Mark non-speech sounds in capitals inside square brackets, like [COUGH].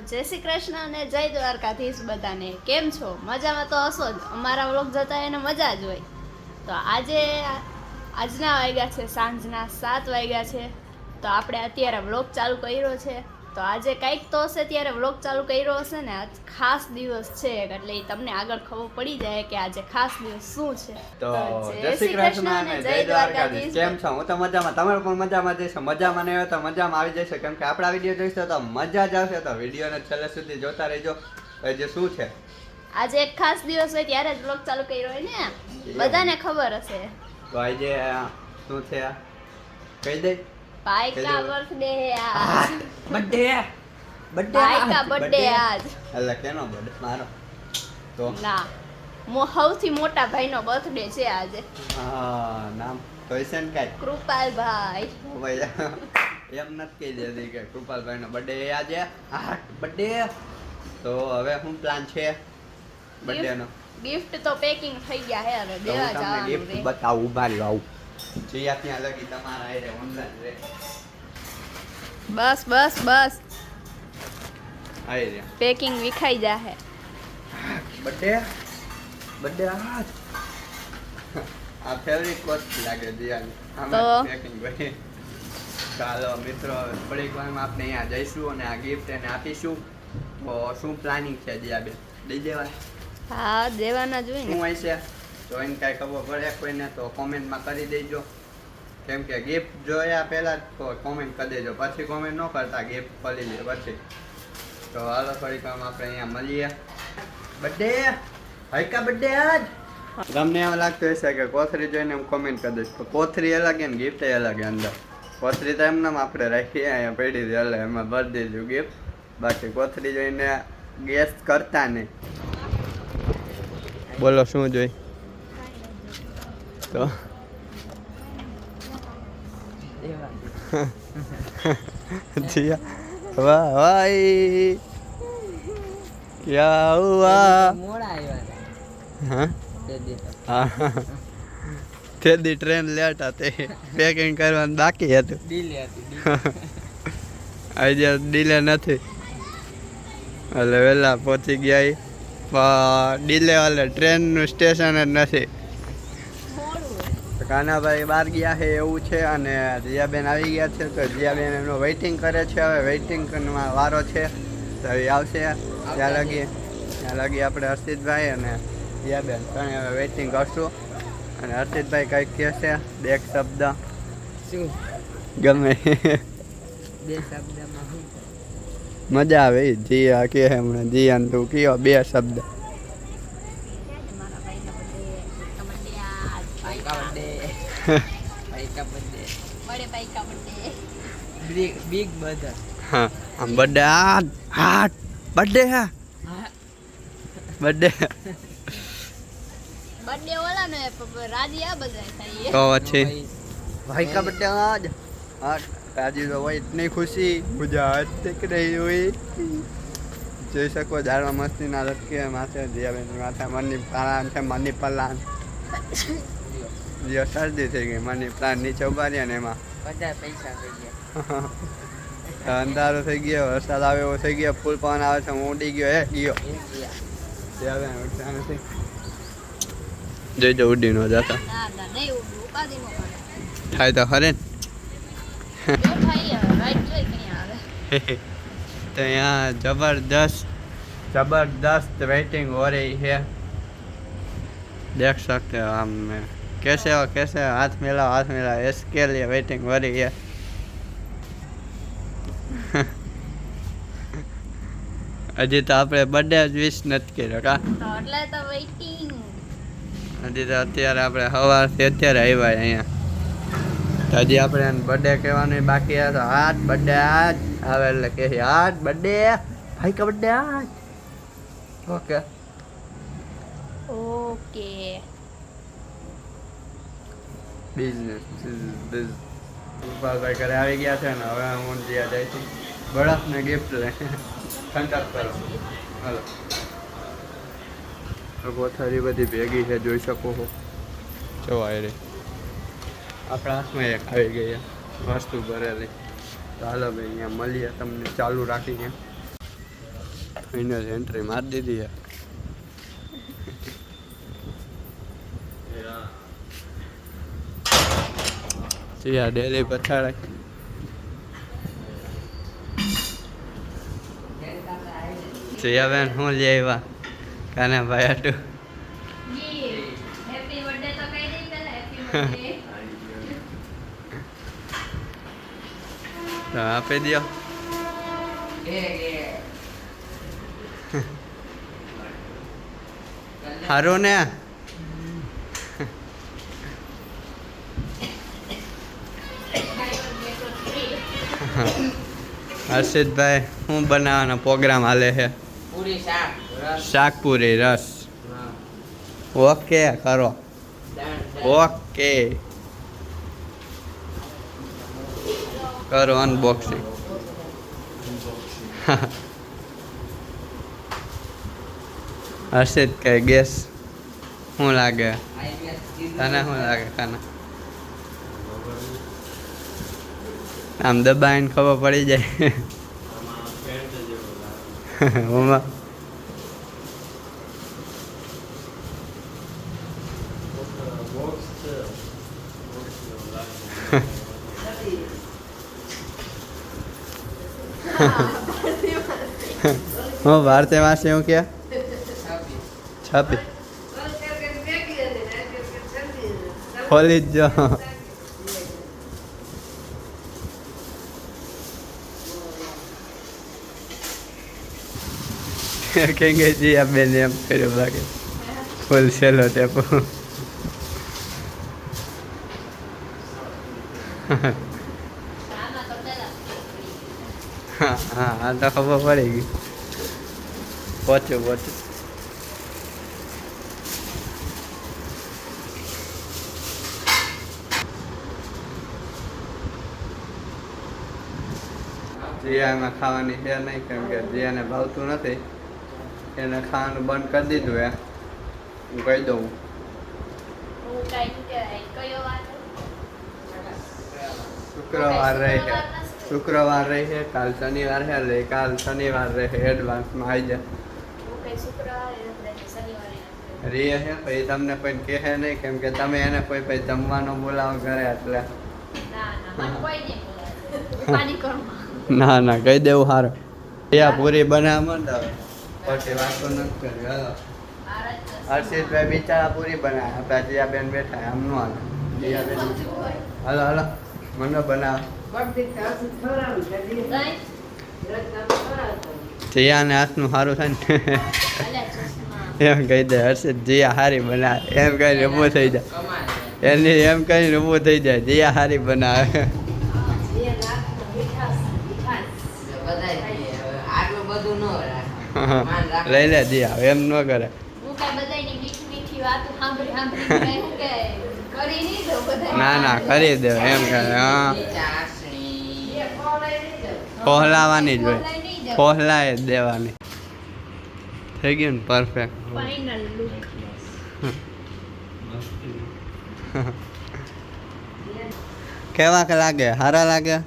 જય શ્રી કૃષ્ણ અને જય દ્વારકાધીશ બધાને. કેમ છો? મજામાં તો હશો જ? અમારા વ્લોગ જતા એને મજા જ હોય. તો આજે આજના વાગ્યા છે, સાંજના સાત વાગ્યા છે. તો આપણે અત્યારે વ્લોગ ચાલુ કર્યો છે. તો આજે કંઈક તો હશે ત્યારે વ્લોગ ચાલુ કર્યો હશે ને આજ ખાસ દિવસ છે. એટલે તમને આગળ ખબર પડી જાય કે આજે ખાસ દિવસ શું છે. તો જય શ્રી કૃષ્ણ અને જય દ્વારકાધીશ. કેમ છો? હું તો મજામાં. તમે પણ મજામાં જઈશો મજામાં નહીં તો મજામાં આવી જશે. કેમ કે આપણા વીડિયો જોઈશો તો મજા જ આવશે. તો વિડીયોને છેલ્લે સુધી જોતા રહેજો. આજે જે શું છે? આજે એક ખાસ દિવસ હોય ત્યારે જ વ્લોગ ચાલુ કર્યો હોય ને. બધાને ખબર હશે. તો આજે શું છે આ? કહી દઈ ભાઈ કા કહેજો. બર્થડે હે આજ? બર્થડે ભાઈ કા બર્થડે આજ? એટલે કેનો બર્થડે મારો? તો? ના. મો સૌથી મોટા ભાઈનો બર્થડે છે આજે. હા નામ કહીશે ને કાંઈ? કૃપાલભાઈ. ભાઈ એમ નથી કહી દેતી કે કૃપાલભાઈ નો બર્થડે આજે. હા બર્થડે તો હવે શું પ્લાન છે બર્થડે નો? ગિફ્ટ તો પેકિંગ થઈ ગયા હે હવે દેવા જવાનું ગિફ્ટ બતાવું ઊભા આવું. જીયા ત્યાં લગી તમારા આયરે ઓનલાઈન રે. બસ બસ બસ. આયરે પેકિંગ વિખાઈ જાહે. બડે બડે આજ? આ ફેવરિટ કોસ્ટ લાગે જીયાની આમાં પેકિંગ ભાઈ ચાલો મિત્રો થોડીક વારમાં આપણે અહીંયા જઈશું અને આ ગિફ્ટ એને આપીશું. તો શું પ્લાનિંગ છે દિયાબેન? દઈ દેવાય. હા દેવાના જોઈએ શું હોય છે? જો એને કાંઈ ખબર પડે કોઈને તો કોમેન્ટમાં કરી દેજો. કેમ કે ગિફ્ટ જોયા પહેલાં તો કોમેન્ટ કરી દેજો. પછી કોમેન્ટ ન કરતા ગિફ્ટ ખોલી લે પછી. તો હાલો થોડીક વારમાં આપણે અહીંયા મળીએ. બર્થડે હૈકા બર્થડે આજ? તમને એવું લાગતું હશે કે કોથરી જોઈને હું કોમેન્ટ કરી દઈશ. તો કોથરી અલગ એમ ગિફ્ટ અલગ અંદર. કોથરી તો એમને એમ આપણે રાખીએ, અહીંયા પડી હતી એટલે એમાં ભરી દીધું ગિફ્ટ બાકી કોથરી જોઈને ગેસ કરતા નહીં. બોલો, શું જોઈ? તો જીયા વાહ ભાઈ ક્યા હુઆ મોડા આવ્યા હા તે હા તે દી ટ્રેન લેટ હતી પેકિંગ કરવાનું બાકી હતું. આજે ડીલે નથી. એટલે વહેલા પહોંચી ગયા ડીલે વાલે ટ્રેનનું સ્ટેશન જ નથી. કાનાભાઈ બહાર ગયા છે એવું છે અને જીયાબેન આવી ગયા છે. તો જીયાબેન એમનો વેઇટિંગ કરે છે. હવે વેઇટિંગ વારો છે. તો એ આવશે. ત્યાં લગી ત્યાં લગી આપણે હર્ષિતભાઈ અને જીયાબેન ત્રણે હવે વેઇટિંગ કરશું. અને હર્ષિતભાઈ કંઈક કહેશે બે એક શબ્દ. શું? ગમે. બે શબ્દમાં મજા આવે જી જીયા કે હમણાં. જીયાન તું કયો બે શબ્દ મારા ભાઈનો birthday, પાઈકા બર્થડે બિગ બર્થડે હા રાજી તો પછી? ભાઈ ખુશી ગુજરાત તક રહી હોય જોઈ શકો જાડવા મસ્તી ના લટકે માથે દિયાબેન માથે મનની પલાન છે મનની પલાન જે શરદી થઈ ગઈ મની પ્લાન નીચે ઉભા રહ્યા ને એમાં બધા પૈસા થઈ ગયા અંધારો થઈ ગયો વરસાદ આવે એવો થઈ ગયો ફૂલ પવન આવે છે હું ઉડી ગયો હે ગયો એક ગયા દિયાબેન ઉડતા નથી જોઈજો ઉડી નો જતા ના ના નહીં ઉડવું, ઉપાધિ નો કરે. થાય તો ખરે ને જો ભાઈ હવે right જોઈ કઈ આવે तो यहाँ जबरदस्त जबरदस्त वेटिंग हो रही है देख सकते हो हम में कैसे हो कैसे हो हाथ मिलाओ हाथ मिलाओ इसके लिए वेटिंग हो रही है હજી તો આપણે બર્થડે જ વિશ નથી કર્યો કા તો એટલે તો waiting. હજી તો અત્યારે આપણે સવારથી અત્યારે આવ્યા અહીંયા તો હજી આપણે બર્થડે કહેવાનું બાકી છે તો આજ બર્થડે આજ આવે એટલે કે આજ બર્થડે ભાઈ કા બર્થડે આજ ઓકે ઓકે બિઝનેસ ગોપાલભાઈ ઘરે આવી ગયા છે ને હવે હું જ્યાં જાય છે. બળાસને ગિફ્ટ લે. ઠંડક કરો. હલો. કોથારી બધી ભેગી છે જોઈ શકો છો. જો આવી આપણા હાથમાં એક આવી ગઈ છે વસ્તુ ભરેલી. ચાલો ભાઈ અહીંયા મળીએ તમને ચાલુ રાખીને ફાઇનલ એન્ટ્રી મારી દીધી છે સિયા ડેલી પછાડે. સિયાબેન હું લઈ આવ્યા? કાને ભાઈ આટું હેપી બર્થડે તો કહી દઈ પેલા હેપી બર્થડે તો આપી દો સારું ને? હર્ષિતભાઈ શું બનાવવાનો પ્રોગ્રામ હાલે છે. શાકપુરી રસ. ઓકે કરો. ઓકે. કરો અનબોક્સિંગ હર્ષિત કઈ ગેસ શું લાગે? તને શું લાગે તને? આમ દબાઈને ખબર પડી જાય. ઓમાં. હું ભારતીય વાસી હું કે છવ્વીસ. છાપી. ખોલી જ જો. [LAUGHS] કહેંગે જી આ બેન એમ કર્યું લાગે. ફૂલ સેલો ટેપો હા હા તો ખબર પડી ગઈ. પહોંચ્યો પહોંચ્યો. જીયામાં ખાવાની છે નહીં, કેમ કે જીયાને ભાવતું નથી. એને ખાવાનું બંધ કરી દીધું એ હું કહી દઉં. હું શુક્રવાર રહે છે શુક્રવાર રહે કાલ શનિવાર છે એટલે કાલ શનિવાર રહે એડવાન્સમાં આવી જાય રે છે પછી તમને કોઈ કહે નહીં કેમ કે તમે એને કોઈ પછી જમવાનો બોલાવો ઘરે એટલે. ના ના [LAUGHS] કહી દેવું સારું રિયા પૂરી બનાવવા માંડો પછી વાતો નથી કરવી હાલો. હર્ષિતભાઈ બિચારા પૂરી બનાવે. આપણા જીયાબેન બેઠા આમ નો હાલે. જીયાબેન હાલો હાલો. મને બનાવ. જીયાને હાથનું સારું થાય ને. એમ કહી દે હર્ષિત જીયા હારી બનાવે. એમ કહી ઊભું થઈ જાય. એની એમ કહીને ઊભું થઈ જાય જીયા હારી બનાવે. બધું ન રાખ. [LAUGHS] લઈ લે આવે એમ ન કરે. [LAUGHS] ના ના કરી દે એમ કરે હા. પહોલાવાની જ હોય. પહોલાય જ દેવાની. થઈ ગયું ને? Perfect look. કેવાક લાગે? સારા લાગે?